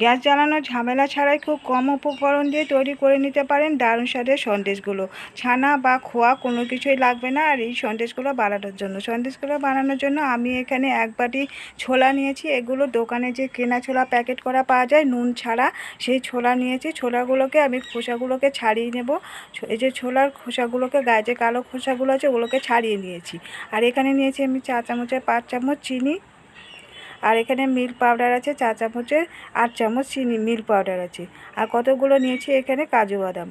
Gas জ্বালানোর ঝামেলা ছাড়াই খুব কম উপকরণ দিয়ে তৈরি করে নিতে পারেন দারুণ স্বাদের সন্দেশগুলো। ছানা বা খোয়া কোনো কিছুই লাগবে না আর এই সন্দেশগুলো বানানোর জন্য। সন্দেশগুলো বানানোর জন্য আমি এখানে এক বাটি ছোলা নিয়েছি। এগুলো দোকানে যে কেনা ছোলা প্যাকেট করা পাওয়া যায়, নুন ছাড়া সেই ছোলা নিয়েছি। ছোলাগুলোকে আমি খোসাগুলোকে ছাড়িয়ে নেব। এই যে ছোলার খোসাগুলোকে গায়ে যে কালো খোসাগুলো আছে ওগুলোকে ছাড়িয়ে নিয়েছি। আর এখানে নিয়েছি আমি চা চামচের পাঁচ চামচ চিনি। আর এখানে মিল্ক পাউডার আছে, চা চামচের আট চামচ চিনি মিল্ক পাউডার আছে। আর কতগুলো নিয়েছি এখানে? কাজু বাদাম।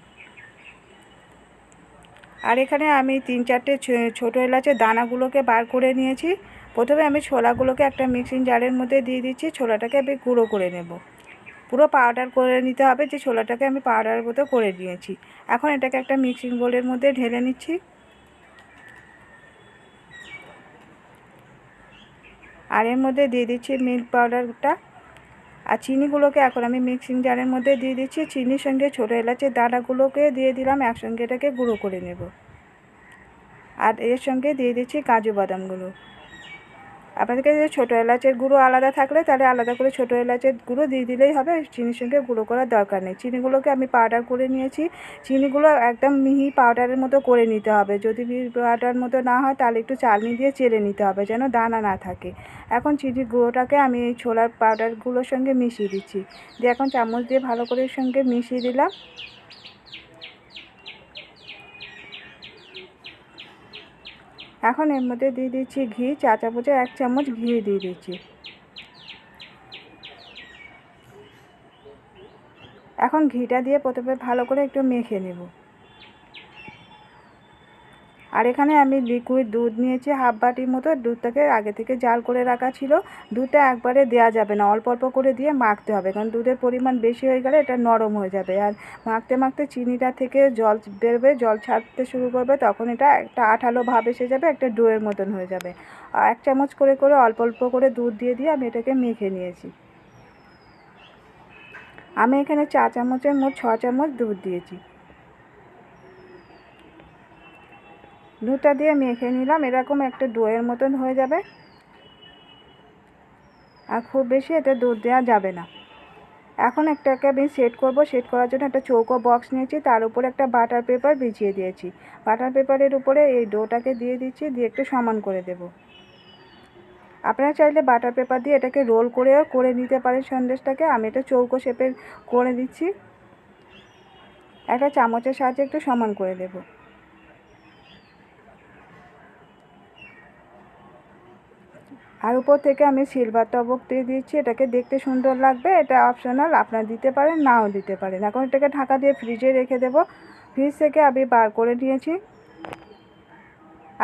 আর এখানে আমি তিন চারটে ছোটো এলাচের দানাগুলোকে বার করে নিয়েছি। প্রথমে আমি ছোলাগুলোকে একটা মিক্সিং জারের মধ্যে দিয়ে দিচ্ছি, ছোলাটাকে আমি গুঁড়ো করে নেব। পুরো পাউডার করে নিতে হবে যে ছোলাটাকে আমি পাউডারের মতো করে নিয়েছি। এখন এটাকে একটা মিক্সিং বোলের মধ্যে ঢেলে নিচ্ছি। আর এর মধ্যে দিয়ে দিচ্ছি মিল্ক পাউডারটা। আর চিনিগুলোকে এখন আমি মিক্সিং জারের মধ্যে দিয়ে দিচ্ছি। চিনির সঙ্গে ছোটো এলাচের দানাগুলোকে দিয়ে দিলাম। একসঙ্গে এটাকে গুঁড়ো করে নেব। আর এর সঙ্গে দিয়ে দিচ্ছি কাজু বাদামগুলো। আপনাদের কাছে ছোটো এলাচের গুঁড়ো আলাদা থাকলে তাহলে আলাদা করে ছোটো এলাচের গুঁড়ো দিয়ে দিলেই হবে। চিনির সঙ্গে গুঁড়ো করার দরকার নেই। চিনিগুলোকে আমি পাউডার করে নিয়েছি। চিনিগুলো একদম মিহি পাউডারের মতো করে নিতে হবে। যদি মিহি পাউডার মতো না হয় তাহলে একটু চালনি দিয়ে চেলে নিতে হবে যেন দানা না থাকে। এখন চিনির গুঁড়োটাকে আমি এই ছোলার পাউডারগুলোর সঙ্গে মিশিয়ে দিচ্ছি। দিয়ে এখন চামচ দিয়ে ভালো করে সঙ্গে মিশিয়ে দিলাম। এখন এর মধ্যে দিয়ে দিচ্ছি ঘি চা চামচে এক চামচ ঘি দিয়ে দিচ্ছি। এখন ঘিটা দিয়ে প্রথমে ভালো করে একটু মেখে নেব। আর এখানে আমি লিকুইড দুধ নিয়েছি হাফ বাটির মতো। দুধটাকে আগে থেকে জাল করে রাখা ছিল। দুধটা একবারে দেওয়া যাবে না, অল্প অল্প করে দিয়ে মাখতে হবে। কারণ দুধের পরিমাণ বেশি হয়ে গেলে এটা নরম হয়ে যাবে। আর মাখতে মাখতে চিনিটা থেকে জল বেরবে, জল ছাড়তে শুরু করবে, তখন এটা একটা আঠালো ভাব এসে যাবে, একটা ডোয়ের মতন হয়ে যাবে। এক চামচ করে করে, অল্প অল্প করে দুধ দিয়ে দিয়ে আমি এটাকে মেখে নিয়েছি। আমি এখানে চা চামচের মোট ছ চামচ দুধ দিয়েছি। দুধটা দিয়ে মেখে নিলাম, এরকম একটা ডোয়ের মতন হয়ে যাবে। আর খুব বেশি এতে দুধ দেওয়া যাবে না। এখন একটাকে আমি সেট করব, সেট করার জন্য একটা চৌকো বক্স নিয়েছি, তার উপরে একটা বাটার পেপার বিছিয়ে দিয়েছি। বাটার পেপারের উপরে এই ডোটাকে দিয়ে দিচ্ছি, দিয়ে একটু সমান করে দেব। আপনারা চাইলে বাটার পেপার দিয়ে এটাকে রোল করেও করে নিতে পারেন সন্দেশটাকে। আমি এটা চৌকো শেপের করে দিচ্ছি। একটা চামচের সাহায্যে একটু সমান করে দেবো। আর উপর থেকে আমি সিলভার টবক দিয়ে দিচ্ছি, এটাকে দেখতে সুন্দর লাগবে, এটা অপশনাল আপনারা দিতে পারেন, নাও দিতে পারেন। এখন এটাকে ঢাকা দিয়ে ফ্রিজে রেখে দেবো। ফ্রিজ থেকে আমি বার করে নিয়েছি।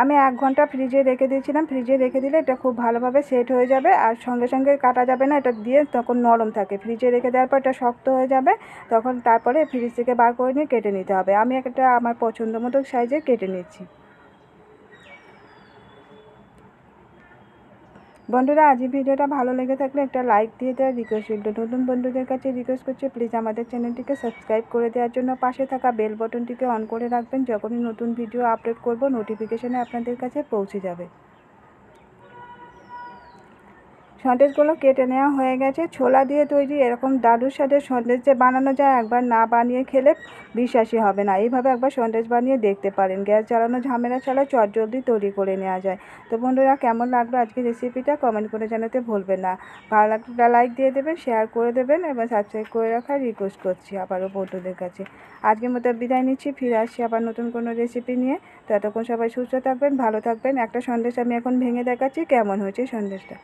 আমি এক ঘণ্টা ফ্রিজে রেখে দিয়েছিলাম। ফ্রিজে রেখে দিলে এটা খুব ভালোভাবে সেট হয়ে যাবে, আর সঙ্গে সঙ্গে কাটা যাবে না, এটা দিয়ে তখন নরম থাকে। ফ্রিজে রেখে দেওয়ার পর এটা শক্ত হয়ে যাবে, তখন তারপরে ফ্রিজ থেকে বার করে নিয়ে কেটে নিতে হবে। আমি একটা আমার পছন্দ মতো সাইজে কেটে নিচ্ছি। বন্ধুরা আজ ভিডিওটা ভালো লেগে থাকলে একটা লাইক দিয়ে দেওয়ার রিকোয়েস্ট রইল। নতুন বন্ধুদের কাছে রিকোয়েস্ট করছি প্লিজ আমাদের চ্যানেলটিকে সাবস্ক্রাইব করে দেওয়ার জন্য পাশে থাকা বেল বটনটিকে অন করে রাখবেন। যখনই নতুন ভিডিও আপলোড করব নোটিফিকেশানে আপনাদের কাছে পৌঁছে যাবে। সন্দেশগুলো কেটে নেওয়া হয়ে গেছে। ছোলা দিয়ে তৈরি এরকম দারুণ সাথে সন্দেশ যে বানানো যায়, একবার না বানিয়ে খেলে বিশ্বাসই হবে না। এইভাবে একবার সন্দেশ বানিয়ে দেখতে পারেন। গ্যাস জ্বালানো ঝামেলা ছাড়া চটজলদি তৈরি করে নেওয়া যায়। তো বন্ধুরা, কেমন লাগল আজকে রেসিপিটা কমেন্ট করে জানাতে ভুলবেন না। ভালো লাগলে লাইক দিয়ে দেবেন, শেয়ার করে দেবেন এবং সাবস্ক্রাইব করে রাখার রিকোয়েস্ট করছি আবারও বন্ধুদের কাছে। আজকের মতো বিদায় নিচ্ছি, ফিরে আসছি আবার নতুন কোনো রেসিপি নিয়ে। ততক্ষণ সবাই সুস্থ থাকবেন, ভালো থাকবেন। একটা সন্দেশ আমি এখন ভেঙে দেখাচ্ছি, কেমন হয়েছে সন্দেশটা।